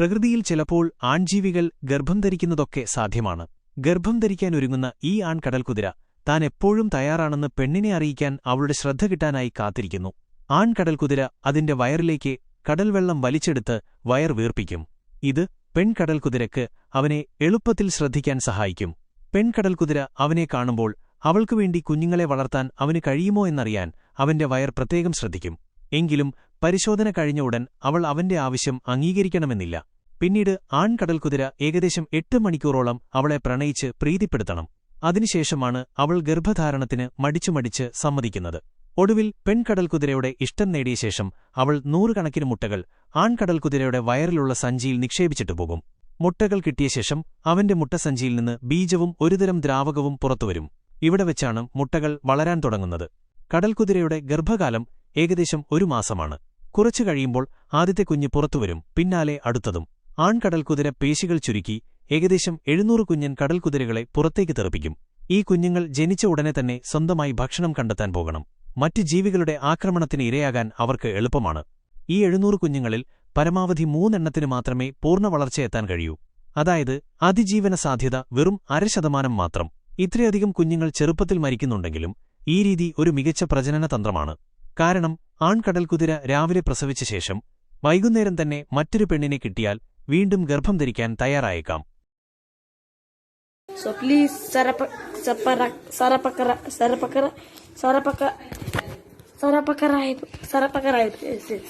പ്രകൃതിയിൽ ചിലപ്പോൾ ആൺജീവികൾ ഗർഭം ധരിക്കുന്നതൊക്കെ സാധ്യമാണ്. ഗർഭം ധരിക്കാൻ ഒരുങ്ങുന്ന ഈ ആൺകടൽക്കുതിര താൻ എപ്പോഴും തയ്യാറാണെന്ന് പെണ്ണിനെ അറിയിക്കാൻ അവളുടെ ശ്രദ്ധ കിട്ടാനായി കാത്തിരിക്കുന്നു. ആൺകടൽക്കുതിര അതിന്റെ വയറിലേക്ക് കടൽവെള്ളം വലിച്ചെടുത്ത് വയർ വീർപ്പിക്കും. ഇത് പെൺകടൽക്കുതിരക്ക് അവനെ എളുപ്പത്തിൽ ശ്രദ്ധിക്കാൻ സഹായിക്കും. പെൺകടൽക്കുതിര അവനെ കാണുമ്പോൾ അവൾക്കുവേണ്ടി കുഞ്ഞുങ്ങളെ വളർത്താൻ അവന് കഴിയുമോ എന്നറിയാൻ അവന്റെ വയർ പ്രത്യേകം ശ്രദ്ധിക്കും. എങ്കിലും പരിശോധന കഴിഞ്ഞ ഉടൻ അവൾ അവന്റെ ആവശ്യം അംഗീകരിക്കണമെന്നില്ല. പിന്നീട് ആൺകടൽക്കുതിര ഏകദേശം എട്ട് മണിക്കൂറോളം അവളെ പ്രണയിച്ച് പ്രീതിപ്പെടുത്തണം. അതിനുശേഷമാണ് അവൾ ഗർഭധാരണത്തിന് മടിച്ചുമടിച്ച് സമ്മതിക്കുന്നത്. ഒടുവിൽ പെൺകടൽക്കുതിരയുടെ ഇഷ്ടം നേടിയ ശേഷം അവൾ നൂറുകണക്കിന് മുട്ടകൾ ആൺകടൽക്കുതിരയുടെ വയറിലുള്ള സഞ്ചിയിൽ നിക്ഷേപിച്ചിട്ടു പോകും. മുട്ടകൾ കിട്ടിയ ശേഷം അവന്റെ മുട്ടസഞ്ചിയിൽ നിന്ന് ബീജവും ഒരുതരം ദ്രാവകവും പുറത്തുവരും. ഇവിടെ വെച്ചാണ് മുട്ടകൾ വളരാൻ തുടങ്ങുന്നത്. കടൽക്കുതിരയുടെ ഗർഭകാലം ഏകദേശം ഒരു മാസമാണ്. കുറച്ചു കഴിയുമ്പോൾ ആദ്യത്തെ കുഞ്ഞ് പുറത്തുവരും പിന്നാലെ അടുത്തതും. ആൺകടൽക്കുതിര പേശികൾ ചുരുക്കി ഏകദേശം എഴുന്നൂറ് കുഞ്ഞൻ കടൽക്കുതിരകളെ പുറത്തേക്ക് തെറിപ്പിക്കും. ഈ കുഞ്ഞുങ്ങൾ ജനിച്ച ഉടനെ തന്നെ സ്വന്തമായി ഭക്ഷണം കണ്ടെത്താൻ പോകണം. മറ്റ് ജീവികളുടെ ആക്രമണത്തിന് ഇരയാകാൻ അവർക്ക് എളുപ്പമാണ്. ഈ എഴുന്നൂറ് കുഞ്ഞുങ്ങളിൽ പരമാവധി മൂന്നെണ്ണത്തിന് മാത്രമേ പൂർണ വളർച്ചയെത്താൻ കഴിയൂ. അതായത് അതിജീവന സാധ്യത വെറും അര ശതമാനം മാത്രം. ഇത്രയധികം കുഞ്ഞുങ്ങൾ ചെറുപ്പത്തിൽ മരിക്കുന്നുണ്ടെങ്കിലും ഈ രീതി ഒരു മികച്ച പ്രജനന തന്ത്രമാണ്. കാരണം ആൺകടൽക്കുതിര രാവിലെ പ്രസവിച്ച ശേഷം വൈകുന്നേരം തന്നെ മറ്റൊരു പെണ്ണിനെ കിട്ടിയാൽ വീണ്ടും ഗർഭം ധരിക്കാൻ തയ്യാറായേക്കാം sarapakara sarapakara yes, yes.